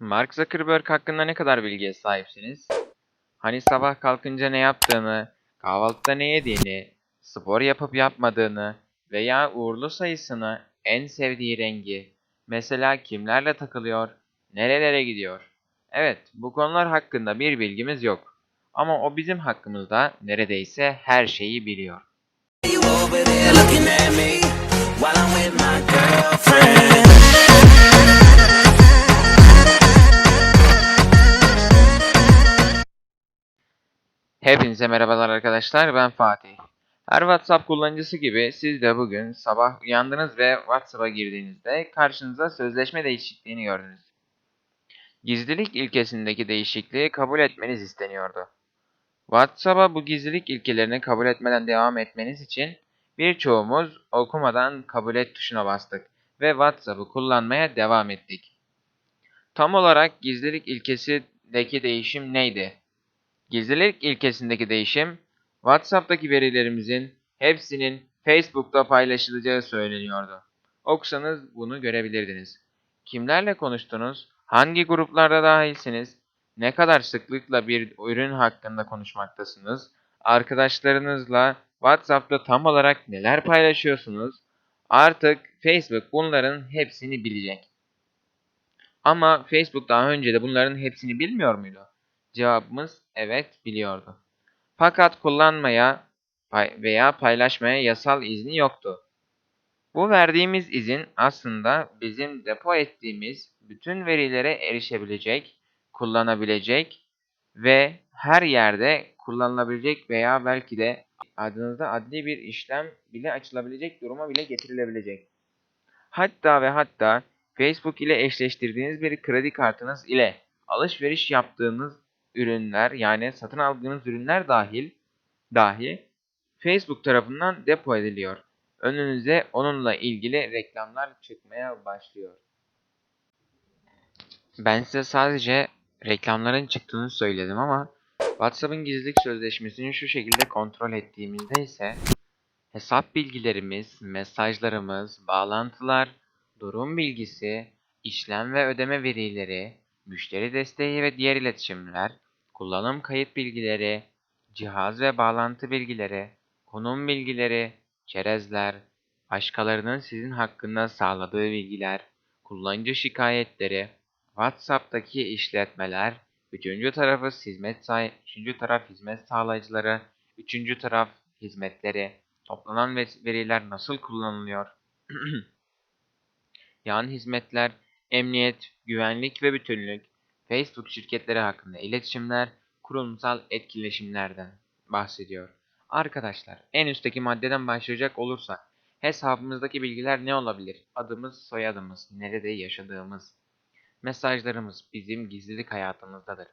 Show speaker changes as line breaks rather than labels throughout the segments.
Mark Zuckerberg hakkında ne kadar bilgiye sahipsiniz? Hani sabah kalkınca ne yaptığını, kahvaltıda ne yediğini, spor yapıp yapmadığını veya uğurlu sayısını, en sevdiği rengi, mesela kimlerle takılıyor, nerelere gidiyor. Evet, bu konular hakkında bir bilgimiz yok. Ama o bizim hakkımızda neredeyse her şeyi biliyor. Hepinize merhabalar arkadaşlar, ben Fatih. Her WhatsApp kullanıcısı gibi siz de bugün sabah uyandınız ve WhatsApp'a girdiğinizde karşınıza sözleşme değişikliğini gördünüz. Gizlilik ilkesindeki değişikliği kabul etmeniz isteniyordu. WhatsApp'a bu gizlilik ilkelerini kabul etmeden devam etmeniz için birçoğumuz okumadan kabul et tuşuna bastık ve WhatsApp'ı kullanmaya devam ettik. Tam olarak gizlilik ilkesindeki değişim neydi? Gizlilik ilkesindeki değişim, WhatsApp'taki verilerimizin hepsinin Facebook'ta paylaşılacağı söyleniyordu. Okusanız bunu görebilirdiniz. Kimlerle konuştunuz? Hangi gruplarda dahilsiniz? Ne kadar sıklıkla bir ürün hakkında konuşmaktasınız? Arkadaşlarınızla WhatsApp'ta tam olarak neler paylaşıyorsunuz? Artık Facebook bunların hepsini bilecek. Ama Facebook daha önce de bunların hepsini bilmiyor muydu? Cevabımız evet biliyordu. Fakat kullanmaya veya paylaşmaya yasal izni yoktu. Bu verdiğimiz izin aslında bizim depo ettiğimiz bütün verilere erişebilecek, kullanabilecek ve her yerde kullanılabilecek veya belki de adınızda adli bir işlem bile açılabilecek duruma bile getirilebilecek. Hatta ve hatta Facebook ile eşleştirdiğiniz bir kredi kartınız ile alışveriş yaptığınız ürünler yani satın aldığınız ürünler dahil dahi Facebook tarafından depo ediliyor. Önünüze onunla ilgili reklamlar çıkmaya başlıyor. Ben size sadece reklamların çıktığını söyledim ama WhatsApp'ın gizlilik sözleşmesini şu şekilde kontrol ettiğimizde ise hesap bilgilerimiz, mesajlarımız, bağlantılar, durum bilgisi, işlem ve ödeme verileri, müşteri desteği ve diğer iletişimler, kullanım kayıt bilgileri, cihaz ve bağlantı bilgileri, konum bilgileri, çerezler, başkalarının sizin hakkında sağladığı bilgiler, kullanıcı şikayetleri, WhatsApp'taki işletmeler, üçüncü tarafı hizmet say üçüncü taraf hizmet sağlayıcıları, üçüncü taraf hizmetleri, toplanan ve- veriler nasıl kullanılıyor? Yan hizmetler, emniyet, güvenlik ve bütünlük, Facebook şirketleri hakkında iletişimler, kurumsal etkileşimlerden bahsediyor. Arkadaşlar, en üstteki maddeden başlayacak olursak, hesabımızdaki bilgiler ne olabilir? Adımız, soyadımız, nerede yaşadığımız, mesajlarımız bizim gizlilik hayatımızdadır.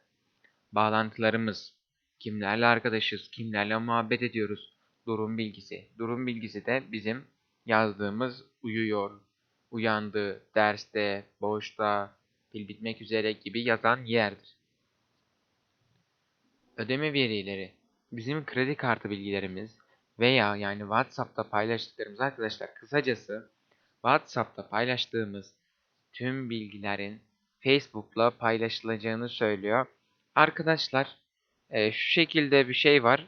Bağlantılarımız, kimlerle arkadaşız, kimlerle muhabbet ediyoruz, durum bilgisi. Durum bilgisi de bizim yazdığımız uyuyor, uyandı, derste, boşta, pil bitmek üzere gibi yazan yerdir. Ödeme verileri, bizim kredi kartı bilgilerimiz veya yani WhatsApp'ta paylaştıklarımız arkadaşlar kısacası WhatsApp'ta paylaştığımız tüm bilgilerin Facebook'la paylaşılacağını söylüyor. Arkadaşlar e, şu şekilde bir şey var.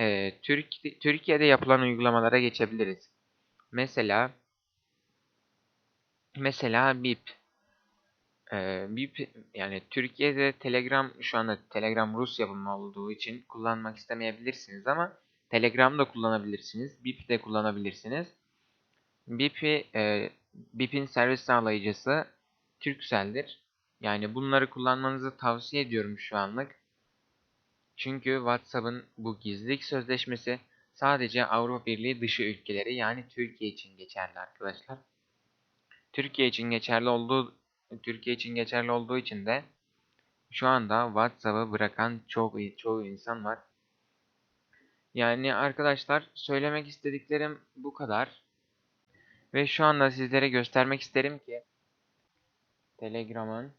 E, Türk, Türkiye'de yapılan uygulamalara geçebiliriz. Mesela mesela BIP. E, BIP yani Türkiye'de Telegram şu anda Telegram Rus yapımı olduğu için kullanmak istemeyebilirsiniz ama Telegram da kullanabilirsiniz. BIP de kullanabilirsiniz. BIP'i, e, BIP'in servis sağlayıcısı Turkcell'dir. Yani bunları kullanmanızı tavsiye ediyorum şu anlık. Çünkü WhatsApp'ın bu gizlilik sözleşmesi sadece Avrupa Birliği dışı ülkeleri yani Türkiye için geçerli arkadaşlar. Türkiye için geçerli olduğu Türkiye için geçerli olduğu için de şu anda WhatsApp'ı bırakan çok çoğu insan var. Yani arkadaşlar söylemek istediklerim bu kadar. Ve şu anda sizlere göstermek isterim ki Telegram'ın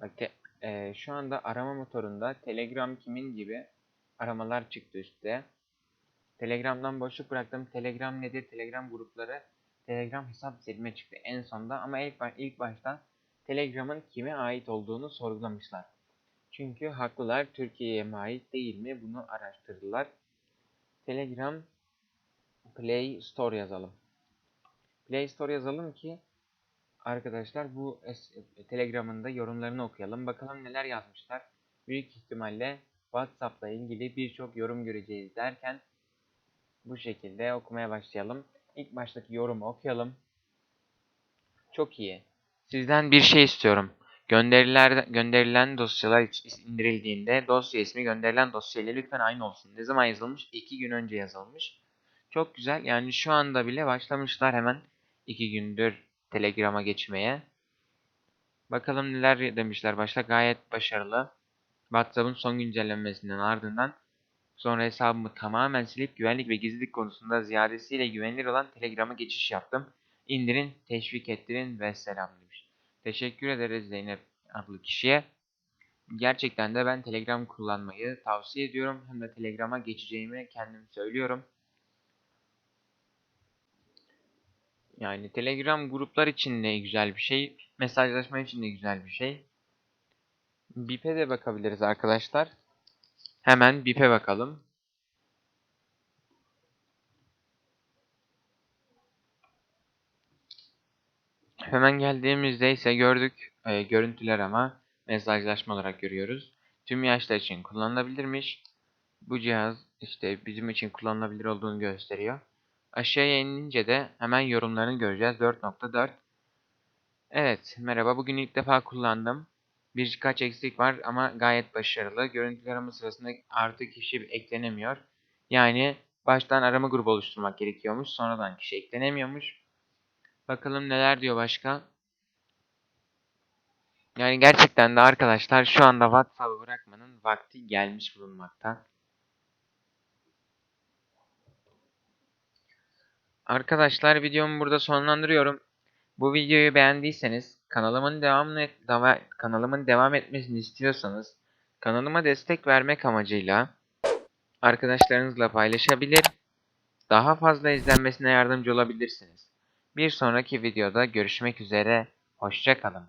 bak eee, şu anda arama motorunda Telegram kimin gibi aramalar çıktı üstte. Telegram'dan boşluk bıraktım. Telegram nedir? Telegram grupları Telegram hesap silme çıktı en sonda ama ilk, ilk başta Telegram'ın kime ait olduğunu sorgulamışlar. Çünkü haklılar Türkiye'ye mi ait değil mi bunu araştırdılar. Telegram Play Store yazalım. Play Store yazalım ki arkadaşlar bu Telegram'ın da yorumlarını okuyalım. Bakalım neler yazmışlar. Büyük ihtimalle WhatsApp'la ilgili birçok yorum göreceğiz derken bu şekilde okumaya başlayalım. İlk baştaki yorumu okuyalım. Çok iyi. Sizden bir şey istiyorum. Gönderiler, gönderilen dosyalar indirildiğinde dosya ismi gönderilen dosyayla lütfen aynı olsun. Ne zaman yazılmış? 2 gün önce yazılmış. Çok güzel. Yani şu anda bile başlamışlar hemen 2 gündür Telegram'a geçmeye. Bakalım neler demişler başta. Gayet başarılı. WhatsApp'ın son güncellenmesinden ardından sonra hesabımı tamamen silip güvenlik ve gizlilik konusunda ziyadesiyle güvenilir olan Telegram'a geçiş yaptım. İndirin, teşvik ettirin ve selam demiş. Teşekkür ederiz Zeynep adlı kişiye. Gerçekten de ben Telegram kullanmayı tavsiye ediyorum. Hem de Telegram'a geçeceğimi kendim söylüyorum. Yani Telegram gruplar için de güzel bir şey. Mesajlaşma için de güzel bir şey. BIP'e de bakabiliriz arkadaşlar. Hemen BIP'e bakalım. Hemen geldiğimizde ise gördük e, görüntüler ama mesajlaşma olarak görüyoruz. Tüm yaşlar için kullanılabilirmiş. Bu cihaz işte bizim için kullanılabilir olduğunu gösteriyor. Aşağıya inince de hemen yorumlarını göreceğiz. 4.4 Evet, merhaba. Bugün ilk defa kullandım. Birkaç eksik var ama gayet başarılı. Görüntülü arama sırasında artı kişi eklenemiyor. Yani baştan arama grubu oluşturmak gerekiyormuş. Sonradan kişi eklenemiyormuş. Bakalım neler diyor başka. Yani gerçekten de arkadaşlar şu anda WhatsApp'ı bırakmanın vakti gelmiş bulunmakta. Arkadaşlar videomu burada sonlandırıyorum. Bu videoyu beğendiyseniz kanalımın devamını deva- kanalımın devam etmesini istiyorsanız kanalıma destek vermek amacıyla arkadaşlarınızla paylaşabilir, daha fazla izlenmesine yardımcı olabilirsiniz. Bir sonraki videoda görüşmek üzere, hoşça kalın.